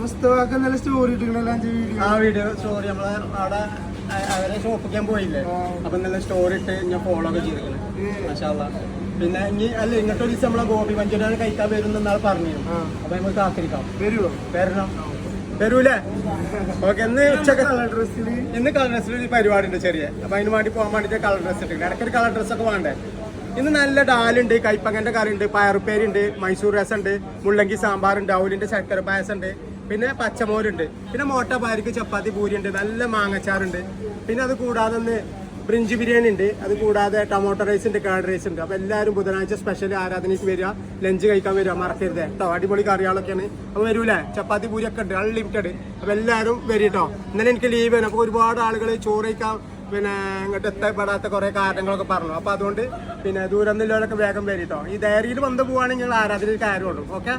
മുസ്തഫാക്ക് story ആ video story നമ്മളെ അവിടെ അവരെ ഷോപ്പിക്കാൻ പോയില്ലേ. അപ്പൊ നല്ല സ്റ്റോറി ഇട്ട് ഞാൻ ഫോളോ ഒക്കെ ചെയ്തിരുന്നു മാഷാല്ലാ പിന്നെ ഇനി അല്ല ഇങ്ങോട്ട് ഒരു ദിവസം നമ്മളെ ഗോപി മഞ്ചൂരിയാണ് കഴിക്കാൻ വരുന്ന നാൾ പറഞ്ഞു. അപ്പൊ നമുക്ക് കാത്തിരിക്കാം. വരുവോ? വരണം. വരൂലേ? ഓക്കെ ഇന്ന് ഉച്ചയ്ക്ക് കളർ ഡ്രസ്സിൽ ഇന്ന് കളർ ഡ്രസ്സിൽ ഒരു പരിപാടി ഉണ്ട് ചെറിയ. അപ്പൊ അതിന് വേണ്ടി പോകാൻ വേണ്ടിട്ട് കളർ ഡ്രസ്സ് ഇട്ടിട്ടുണ്ട് ഇടയ്ക്കൊരു കളർ ഡ്രസ്സൊക്കെ വേണ്ടേ? ഇന്ന് നല്ല ഡാലുണ്ട് കൈപ്പങ്ങന്റെ കറി ഉണ്ട് പയറുപ്പേരുണ്ട് മൈസൂർ രസം ഉണ്ട് മുള്ളങ്കി സാമ്പാറുണ്ട് അവലിന്റെ ശർക്കര പായസം ഉണ്ട് പിന്നെ പച്ചമോരുണ്ട് പിന്നെ മോട്ട പാരിക്ക് ചപ്പാത്തി പൂരി ഉണ്ട് നല്ല മാങ്ങച്ചാറുണ്ട് പിന്നെ അത് കൂടാതെ ഒന്ന് ബ്രിഞ്ച് ബിരിയാണി ഉണ്ട് അത് കൂടാതെ ടൊമാറ്റോ റൈസ് ഉണ്ട് കേർഡ് റൈസ് ഉണ്ട് അപ്പോൾ എല്ലാവരും ബുധനാഴ്ച സ്പെഷ്യൽ ആരാധനയ്ക്ക് വരിക ലഞ്ച് കഴിക്കാൻ വരിക മറക്കരുത് കേട്ടോ അടിപൊളി കറികളൊക്കെയാണ്. അപ്പൊ വരൂലേ? ചപ്പാത്തി പൂരി ഒക്കെ ഉണ്ട് അൺലിമിറ്റഡ് അപ്പോൾ എല്ലാവരും വരും കേട്ടോ ഇന്നലെ എനിക്ക് ലീവ് ആണ് അപ്പൊ ഒരുപാട് ആളുകൾ ചോറ് കഴിക്കാൻ പിന്നെ ഇങ്ങോട്ട് എത്തപ്പെടാത്ത കുറെ കാരണങ്ങളൊക്കെ പറഞ്ഞു. അപ്പൊ അതുകൊണ്ട് പിന്നെ ദൂരം നിന്നവരൊക്കെ വേഗം വരും കേട്ടോ ഈ ഡയറിയിൽ വന്ന് ഞങ്ങൾ ആരാധനയിൽ കാര്യമുള്ളൂ ഓക്കെ